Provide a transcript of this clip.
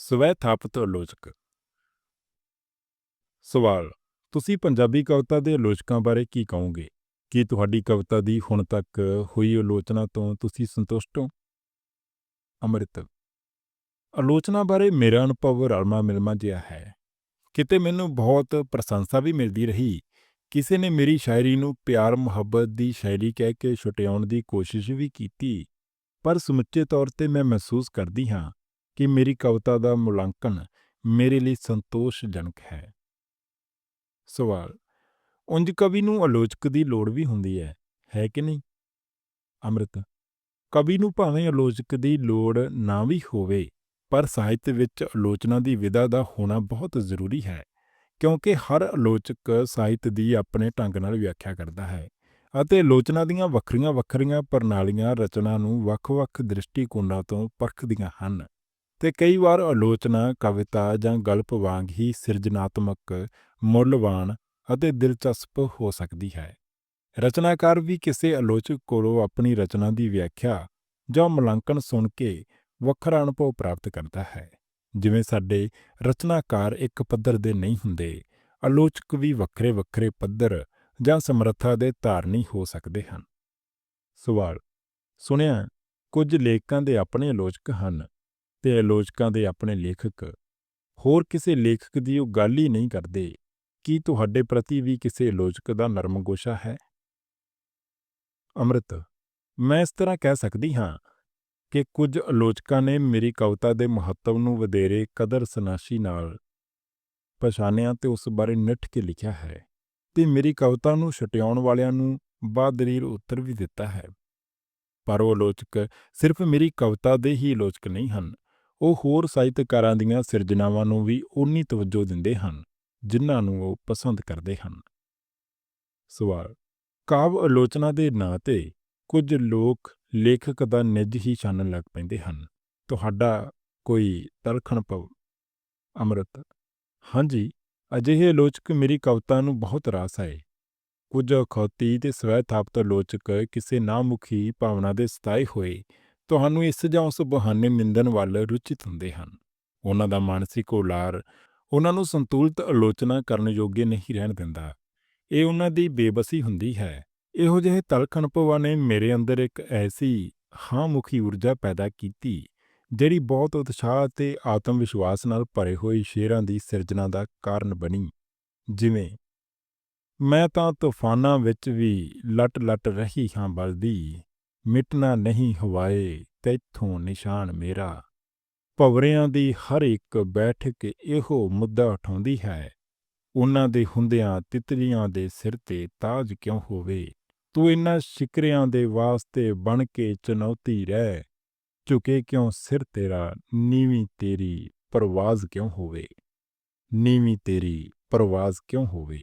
ਸਵੈ ਥਾਪਤ ਆਲੋਚਕ। ਸਵਾਲ, ਤੁਸੀਂ ਪੰਜਾਬੀ ਕਵਿਤਾ ਦੇ ਆਲੋਚਕਾਂ ਬਾਰੇ ਕੀ ਕਹੋਗੇ? ਕੀ ਤੁਹਾਡੀ ਕਵਿਤਾ ਦੀ ਹੁਣ ਤੱਕ ਹੋਈ ਆਲੋਚਨਾ ਤੋਂ ਤੁਸੀਂ ਸੰਤੁਸ਼ਟ ਹੋ? ਅੰਮ੍ਰਿਤ, ਆਲੋਚਨਾ ਬਾਰੇ ਮੇਰਾ ਅਨੁਭਵ ਰਲਮਾ ਮਿਲਮਾ ਜਿਹਾ ਹੈ। ਕਿਤੇ ਮੈਨੂੰ ਬਹੁਤ ਪ੍ਰਸ਼ੰਸਾ ਵੀ ਮਿਲਦੀ ਰਹੀ। ਕਿਸੇ ਨੇ ਮੇਰੀ ਸ਼ਾਇਰੀ ਨੂੰ ਪਿਆਰ, ਮੁਹੱਬਤ ਦੀ ਸ਼ਾਇਰੀ ਕਹਿ ਕੇ ਛੁਟਿਆਉਣ ਦੀ ਕੋਸ਼ਿਸ਼ ਵੀ ਕੀਤੀ। ਪਰ ਸਮੁੱਚੇ ਤੌਰ ਤੇ ਮੈਂ ਮਹਿਸੂਸ ਕਰਦੀ ਹਾਂ ਕਿ ਮੇਰੀ ਕਵਿਤਾ ਦਾ ਮੁਲਾਂਕਣ ਮੇਰੇ ਲਈ ਸੰਤੋਸ਼ਜਨਕ ਹੈ। ਸਵਾਲ ਉਂਝ ਕਵੀ ਨੂੰ ਆਲੋਚਕ ਦੀ ਲੋੜ ਵੀ ਹੁੰਦੀ ਹੈ ਹੈ ਕਿ ਨਹੀਂ? ਅੰਮ੍ਰਿਤ ਕਵੀ ਨੂੰ ਭਾਵੇਂ ਆਲੋਚਕ ਦੀ ਲੋੜ ਨਾ ਵੀ ਹੋਵੇ, ਪਰ ਸਾਹਿਤ ਵਿੱਚ ਆਲੋਚਨਾ ਦੀ ਵਿਧਾ ਦਾ ਹੋਣਾ ਬਹੁਤ ਜ਼ਰੂਰੀ ਹੈ, ਕਿਉਂਕਿ ਹਰ ਆਲੋਚਕ ਸਾਹਿਤ ਦੀ ਆਪਣੇ ਢੰਗ ਨਾਲ ਵਿਆਖਿਆ ਕਰਦਾ ਹੈ ਅਤੇ ਆਲੋਚਨਾ ਦੀਆਂ ਵੱਖਰੀਆਂ ਵੱਖਰੀਆਂ ਪ੍ਰਣਾਲੀਆਂ ਰਚਨਾ ਨੂੰ ਵੱਖ-ਵੱਖ ਦ੍ਰਿਸ਼ਟੀਕੋਣਾਂ ਤੋਂ ਪਰਖਦੀਆਂ ਹਨ। ਤੇ ਕਈ ਵਾਰ ਆਲੋਚਨਾ, ਕਵਿਤਾ ਜਾਂ ਗਲਪ ਵਾਂਗ ਹੀ ਸਿਰਜਣਾਤਮਕ, ਮੁੱਲਵਾਨ ਅਤੇ ਦਿਲਚਸਪ ਹੋ ਸਕਦੀ ਹੈ। ਰਚਨਾਕਾਰ ਵੀ ਕਿਸੇ ਆਲੋਚਕ ਕੋਲੋਂ ਆਪਣੀ ਰਚਨਾ ਦੀ ਵਿਆਖਿਆ ਜਾਂ ਮੁਲਾਂਕਣ ਸੁਣ ਕੇ ਵੱਖਰਾ ਅਨੁਭਵ ਪ੍ਰਾਪਤ ਕਰਦਾ ਹੈ। ਜਿਵੇਂ ਸਾਡੇ ਰਚਨਾਕਾਰ ਇੱਕ ਪੱਧਰ ਦੇ ਨਹੀਂ ਹੁੰਦੇ, ਆਲੋਚਕ ਵੀ ਵੱਖਰੇ ਵੱਖਰੇ ਪੱਧਰ ਜਾਂ ਸਮਰੱਥਾ ਦੇ ਧਾਰਨੀ ਹੋ ਸਕਦੇ ਹਨ। ਸਵਾਲ ਸੁਣਿਆ, ਕੁਝ ਲੇਖਕਾਂ ਦੇ ਆਪਣੇ ਆਲੋਚਕ ਹਨ। ਤੇ ਆਲੋਚਕਾਂ ਦੇ ਆਪਣੇ ਲੇਖਕ। ਹੋਰ ਕਿਸੇ ਲੇਖਕ ਦੀ ਉਹ ਗੱਲ ਹੀ ਨਹੀਂ ਕਰਦੇ। ਕੀ ਤੁਹਾਡੇ ਪ੍ਰਤੀ ਵੀ ਕਿਸੇ ਆਲੋਚਕ ਦਾ ਨਰਮ ਗੋਸ਼ਾ ਹੈ? ਅੰਮ੍ਰਿਤ, ਮੈਂ ਇਸ ਤਰ੍ਹਾਂ ਕਹਿ ਸਕਦੀ ਹਾਂ ਕਿ ਕੁਝ ਆਲੋਚਕਾਂ ਨੇ ਮੇਰੀ ਕਵਿਤਾ ਦੇ ਮਹੱਤਵ ਨੂੰ ਵਧੇਰੇ ਕਦਰ ਸਨਾਸ਼ੀ ਨਾਲ ਪਛਾਣਿਆ ਤੇ ਉਸ ਬਾਰੇ ਨਿੱਠ ਕੇ ਲਿਖਿਆ ਹੈ ਤੇ ਮੇਰੀ ਕਵਿਤਾ ਨੂੰ ਛਟਿਆਉਣ ਵਾਲਿਆਂ ਨੂੰ ਬਾਦਰੀਰ ਉੱਤਰ ਵੀ ਦਿੱਤਾ ਹੈ। ਪਰ ਉਹ ਆਲੋਚਕ ਸਿਰਫ ਮੇਰੀ ਕਵਿਤਾ ਦੇ ਹੀ ਆਲੋਚਕ ਨਹੀਂ ਹਨ ਉਹ ਹੋਰ ਸਾਹਿਤਕਾਰਾਂ ਦੀਆਂ ਸਿਰਜਣਾਵਾਂ ਨੂੰ ਵੀ ਉਨੀ ਤਵੱਜੋ ਦਿੰਦੇ ਹਨ, ਜਿਨ੍ਹਾਂ ਨੂੰ ਉਹ ਪਸੰਦ ਕਰਦੇ ਹਨ। ਸਵਾਲ, ਕਾਵ ਆਲੋਚਨਾ ਦੇ ਨਾਂ ਤੇ ਕੁਝ ਲੋਕ ਲੇਖਕ ਦਾ ਨਿੱਜ ਹੀ ਛਾਨਣ ਲੱਗ ਪੈਂਦੇ ਹਨ। ਤੁਹਾਡਾ ਕੋਈ ਤਲਖਣ ਪਵ ਅੰਮ੍ਰਿਤ, ਹਾਂਜੀ, ਅਜਿਹੇ ਆਲੋਚਕ ਮੇਰੀ ਕਵਿਤਾ ਨੂੰ ਬਹੁਤ ਰਾਸ ਆਏ। ਕੁਝ ਅਖੌਤੀ ਤੇ ਸਵੈ ਥਾਪਤ ਆਲੋਚਕ ਕਿਸੇ ਨਾਮੁਖੀ ਭਾਵਨਾ ਦੇ ਸਤਾਏ ਹੋਏ ਤੁਹਾਨੂੰ ਇਸ ਜਾਂ ਉਸ ਬਹਾਨੇ ਨਿੰਦਣ ਵੱਲ ਰੁਚਿਤ ਹੁੰਦੇ ਹਨ। ਉਹਨਾਂ ਦਾ ਮਾਨਸਿਕ ਉਲਾਰ ਉਹਨਾਂ ਨੂੰ ਸੰਤੁਲਿਤ ਆਲੋਚਨਾ ਕਰਨ ਯੋਗੇ ਨਹੀਂ ਰਹਿਣ ਦਿੰਦਾ। ਇਹ ਉਹਨਾਂ ਦੀ ਬੇਬਸੀ ਹੁੰਦੀ ਹੈ। ਇਹੋ ਜਿਹੇ ਤਲਖ ਅਨੁਭਵਾਂ ਨੇ ਮੇਰੇ ਅੰਦਰ ਇੱਕ ਐਸੀ ਹਾਂ-ਮੁਖੀ ਊਰਜਾ ਪੈਦਾ ਕੀਤੀ, ਜਿਹੜੀ ਬਹੁਤ ਉਤਸ਼ਾਹ ਤੇ ਆਤਮ ਵਿਸ਼ਵਾਸ ਨਾਲ ਭਰੇ ਹੋਏ ਸ਼ੇਰਾਂ ਦੀ ਸਿਰਜਣਾ ਦਾ ਕਾਰਨ ਬਣੀ। ਜਿਵੇਂ, ਮੈਂ ਤਾਂ ਤੂਫਾਨਾਂ ਵਿੱਚ ਵੀ ਲਟ-ਲਟ ਰਹੀ ਹਾਂ ਬਲਦੀ ਮਿਟਣਾ ਨਹੀਂ ਹਵਾਏ, ਤੈਥੋਂ ਨਿਸ਼ਾਨ ਮੇਰਾ। ਭਵਰਿਆਂ ਦੀ ਹਰ ਇੱਕ ਬੈਠਕ ਇਹੋ ਮੁੱਦਾ ਉਠਾਉਂਦੀ ਹੈ। ਉਹਨਾਂ ਦੇ ਹੁੰਦਿਆਂ ਤਿਤਲੀਆਂ ਦੇ ਸਿਰ ਤੇ ਤਾਜ ਕਿਉਂ ਹੋਵੇ? ਤੂੰ ਇਨ੍ਹਾਂ ਸ਼ਿਕਰਿਆਂ ਦੇ ਵਾਸਤੇ ਬਣ ਕੇ ਚੁਣੌਤੀ ਰਹਿ। ਝੁਕੇ ਕਿਉਂ ਸਿਰ ਤੇਰਾ? ਨੀਵੀਂ ਤੇਰੀ ਪਰਵਾਜ਼ ਕਿਉਂ ਹੋਵੇ? ਨੀਵੀਂ ਤੇਰੀ ਪਰਵਾਜ਼ ਕਿਉਂ ਹੋਵੇ?